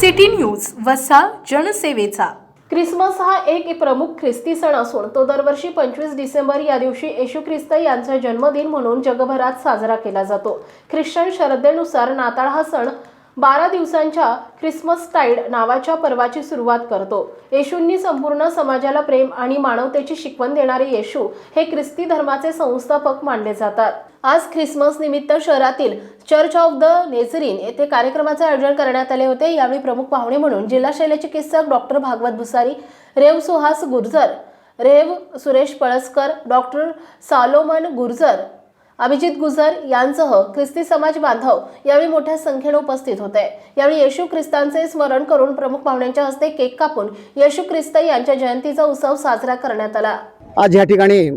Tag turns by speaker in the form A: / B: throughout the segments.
A: City news वसा जनसेवेचा.
B: Christmas हा एक प्रमुख ख्रिस्ती सण असून तो दरवर्षी पंचवीस डिसेंबर या दिवशी येशू ख्रिस्त यांचा जन्मदिन म्हणून जगभरात साजरा केला जातो. ख्रिश्चन श्रद्धेनुसार नाताळ हा सण बारा दिवसांच्या ख्रिसमस टाईड नावाच्या पर्वाची सुरुवात करतो. येशूंनी संपूर्ण समाजाला प्रेम आणि मानवतेची शिकवण देणारे येशू हे ख्रिस्ती धर्माचे संस्थापक मानले जातात. आज ख्रिसमस निमित्त शहरातील चर्च ऑफ द नेझरीन येथे कार्यक्रमाचे आयोजन करण्यात आले होते. यावेळी प्रमुख पाहुणे म्हणून जिल्हा शल्यचिकित्सक doctor Bhagwat Bhusari Rev Suhas Gurjar Rev Suresh Palaskar doctor Solomon Gurjar Abhijit Gujar यांसह ख्रिस्ती समाज बांधव यावेळी मोठ्या संख्येने उपस्थित होते. यावेळी येशू ख्रिस्तांचे स्मरण करून प्रमुख पाहुण्यांच्या हस्ते केक कापून येशू ख्रिस्त यांच्या जयंतीचा उत्सव साजरा करण्यात आला.
C: आज ह्या ठिकाणी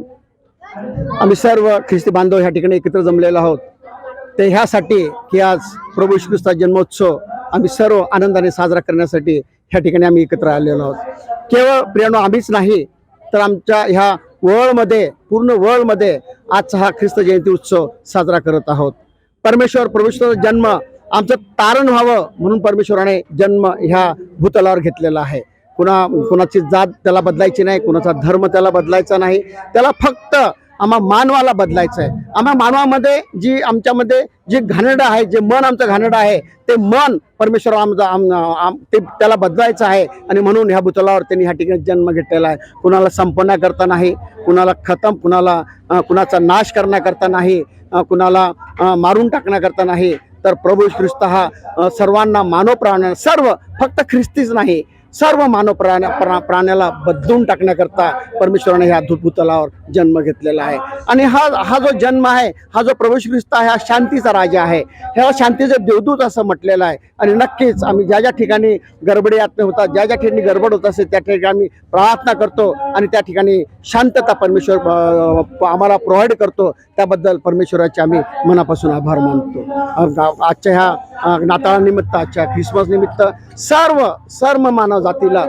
C: आम्ही सर्व ख्रिस्ती बांधव ह्या ठिकाणी एकत्र जमलेलो आहोत. ते ह्यासाठी की आज प्रभू श्री ख्रिस्ता जन्मोत्सव आम्ही सर्व आनंदाने साजरा करण्यासाठी ह्या ठिकाणी आम्ही एकत्र आलेलो आहोत. केवळ प्रियानो आम्हीच नाही तर आमच्या ह्या वर्ल्डमध्ये पूर्ण वर्ल्डमध्ये आजचा हा ख्रिस्त जयंती उत्सव साजरा करत आहोत. परमेश्वर परमेश्वराचा जन्म आमचं तारण व्हावं म्हणून परमेश्वराने जन्म ह्या भूतलावर घेतलेला आहे. कुणा कुणाची जात त्याला बदलायची नाही कुणाचा धर्म त्याला बदलायचा नाही. त्याला फक्त आम्हा मानवाला बदलायचं आहे आम्हा मानवामध्ये जी आमच्यामध्ये जी घाणेरडं आहे जे मन आमचं घाणेरडं आहे ते मन परमेश्वर आमचं आम, ते त्याला बदलायचं आहे. आणि म्हणून ह्या भूतलावर त्यांनी ह्या ठिकाणी जन्म घेतलेला आहे. कुणाला संपण्याकरता नाही कुणाला खतम कुणाला कुणाचा नाश करण्याकरता नाही कुणाला मारून टाकण्याकरता नाही. तर प्रभू ख्रिस्त हा सर्वांना मानव प्राण सर्व फक्त ख्रिस्तीच नाही सर्व मानव प्राण्या प्रा प्राण्याला बदलून टाकण्याकरता परमेश्वराने ह्या भूतलावर जन्म घेतलेला आहे. आणि हा हा जो जन्म आहे हा जो प्रवेश ख्रिस्त आहे हा शांतीचा राजा आहे. ह्या शांतीचं देवदूत असं म्हटलेलं आहे. आणि नक्कीच आम्ही ज्या ज्या ठिकाणी गडबडी आत्मे होतात ज्या ज्या ठिकाणी गडबड होत असेल त्या ठिकाणी आम्ही प्रार्थना करतो आणि त्या ठिकाणी शांतता परमेश्वर आम्हाला प्रोव्हाइड करतो. त्याबद्दल परमेश्वराचे आम्ही मनापासून आभार मानतो. आजच्या ह्या नाताळानिमित्ताच्या नाताळानिमित्त ख्रिसमस निमित्त सर्व सर्व मानव जातीला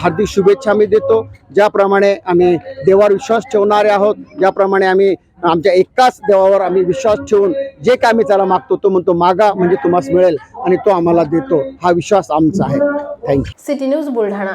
C: हार्दिक शुभेच्छा मी देतो. ज्याप्रमाणे आम्ही देवावर विश्वास ठेवणारे आहोत ज्याप्रमाणे आम्ही आमच्या एकाच देवावर आम्ही विश्वास ठेवून जे काय आम्ही त्याला मागतो तो म्हणतो मागा म्हणजे तुम्हाला मिळेल. आणि तो आम्हाला देतो. हा विश्वास आमचा आहे. Thank you
B: city news Buldhana.